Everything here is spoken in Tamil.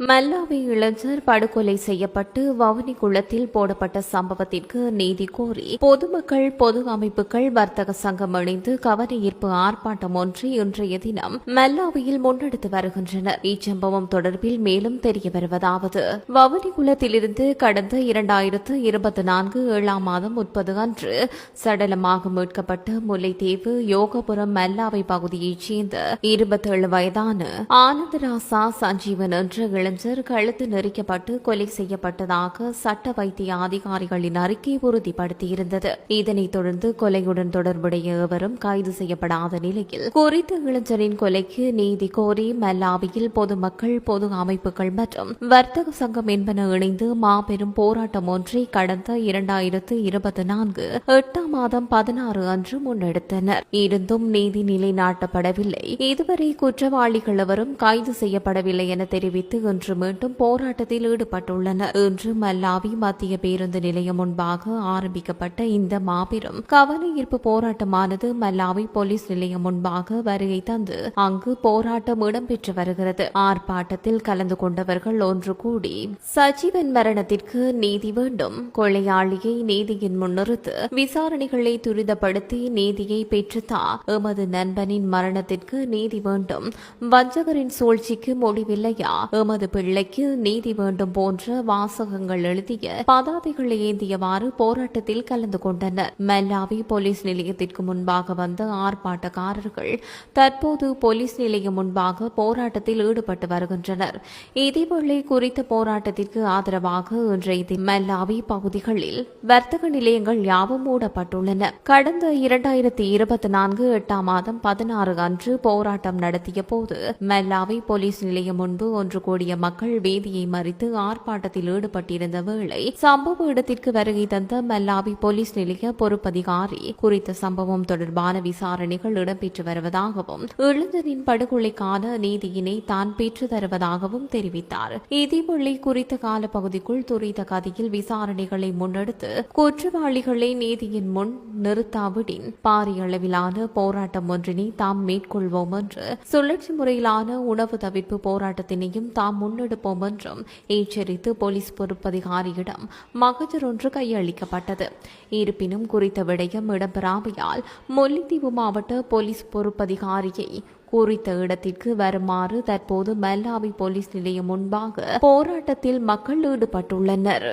மல்லாவி இளைஞர் படுகொலை செய்யப்பட்டு வவுனி குளத்தில் போடப்பட்ட சம்பவத்திற்கு நீதி கோரி பொதுமக்கள் பொது அமைப்புகள் வர்த்தக சங்கம் இணைந்து கவனஈர்ப்பு ஆர்ப்பாட்டம் ஒன்று இன்றைய தினம் மல்லாவியில் முன்னெடுத்து வருகின்றனர். இச்சம்பவம் தொடர்பில் மேலும் தெரிய வருவதாவது. வவுனி குளத்திலிருந்து கடந்த இரண்டாயிரத்து இருபத்தி நான்கு ஏழாம் மாதம் முப்பது அன்று சடலமாக மீட்கப்பட்ட முல்லைத்தீவு யோகபுரம் மல்லாவை பகுதியைச் சேர்ந்த இருபத்தேழு வயதான ஆனந்தராசா சஞ்சீவன் என்ற இளைஞர் கழுத்து நெறிக்கப்பட்டு கொலை செய்யப்பட்டதாக சட்ட வைத்திய அதிகாரிகளின் அறிக்கை உறுதிப்படுத்தியிருந்தது. இதனைத் தொடர்ந்து கொலையுடன் தொடர்புடைய எவரும் கைது செய்யப்படாத நிலையில் குறித்த இளைஞரின் கொலைக்கு நீதி கோரி மல்லாவியில் பொதுமக்கள் பொது அமைப்புகள் மற்றும் வர்த்தக சங்கம் என்பன இணைந்து மாபெரும் போராட்டம் ஒன்றை கடந்த இரண்டாயிரத்து இருபத்தி நான்கு எட்டாம் மாதம் பதினாறு அன்று முன்னெடுத்தனர். இருந்தும் நீதி நிலைநாட்டப்படவில்லை. இதுவரை குற்றவாளிகள் எவரும் கைது செய்யப்படவில்லை என தெரிவித்து இன்று மீண்டும் போராட்டத்தில் ஈடுபட்டுள்ளனர் இன்று மல்லாவி மத்திய பேருந்து நிலையம் முன்பாக ஆரம்பிக்கப்பட்ட இந்த மாபெரும் கவன ஈர்ப்பு போராட்டமானது மல்லாவி போலீஸ் நிலையம் முன்பாக வருகை தந்து அங்கு போராட்டம் இடம்பெற்று வருகிறது. ஆர்ப்பாட்டத்தில் கலந்து கொண்டவர்கள் ஒன்று கூடி சஜீவன் மரணத்திற்கு நீதி வேண்டும். கொலையாளியை நீதியின் முன்னிறுத்து விசாரணைகளை துரிதப்படுத்தி நீதியை பெற்றுத்தா எமது நண்பனின் மரணத்திற்கு நீதி வேண்டும். வஞ்சகரின் சூழ்ச்சிக்கு முடிவில்லையா? எமது பிள்ளைக்கு நீதி வேண்டும் போன்ற வாசகங்கள் எழுதிய பதாதைகளை ஏந்தியவாறு போராட்டத்தில் கலந்து கொண்டனர். மல்லாவி போலீஸ் நிலையத்திற்கு முன்பாக வந்த ஆர்ப்பாட்டக்காரர்கள் தற்போது போலீஸ் நிலையம் முன்பாக போராட்டத்தில் ஈடுபட்டு வருகின்றனர். இதேவேளை குறித்த போராட்டத்திற்கு ஆதரவாக இன்றைய மல்லாவி பகுதிகளில் வர்த்தக நிலையங்கள் யாவும் மூடப்பட்டுள்ளன. கடந்த இரண்டாயிரத்தி இருபத்தி நான்கு எட்டாம் மாதம் பதினாறு அன்று போராட்டம் நடத்திய போது மல்லாவி போலீஸ் நிலையம் முன்பு ஒன்று கூடிய மக்கள் வேதியை மறித்து ஆர்ப்பாட்டத்தில் ஈடுபட்டிருந்த வேளை சம்பவ இடத்திற்கு வருகை தந்த மல்லாவி போலீஸ் நிலைய பொறுப்பதிகாரி குறித்த சம்பவம் தொடர்பான விசாரணைகள் இடம்பெற்று வருவதாகவும் இளைஞரின் படுகொலைக்கான நீதியினை தான் பெற்று தருவதாகவும் தெரிவித்தார். இதேவேளை குறித்த காலப்பகுதிக்குள் துரித கதியில் விசாரணைகளை முன்னெடுத்து குற்றவாளிகளை நீதியின் முன் நிறுத்தாவிடின் பாரிய அளவிலான போராட்டம் ஒன்றினை தாம் மேற்கொள்வோம் என்று சுழற்சி முறையிலான உணவு தவிர்ப்பு போராட்டத்தினையும் தாம் முன்னெடுப்போம் என்றும் எச்சரித்து போலீஸ் பொறுப்பதிகாரியிடம் மகஜர் ஒன்று கையளிக்கப்பட்டது. இருப்பினும் குறித்த விடயம் இடம்பெறாமையால் முல்லைத்தீவு மாவட்ட போலீஸ் பொறுப்பதிகாரியை குறித்த இடத்திற்கு வருமாறு தற்போது மல்லாவி போலீஸ் நிலையம் முன்பாக போராட்டத்தில் மக்கள் ஈடுபட்டுள்ளனர்.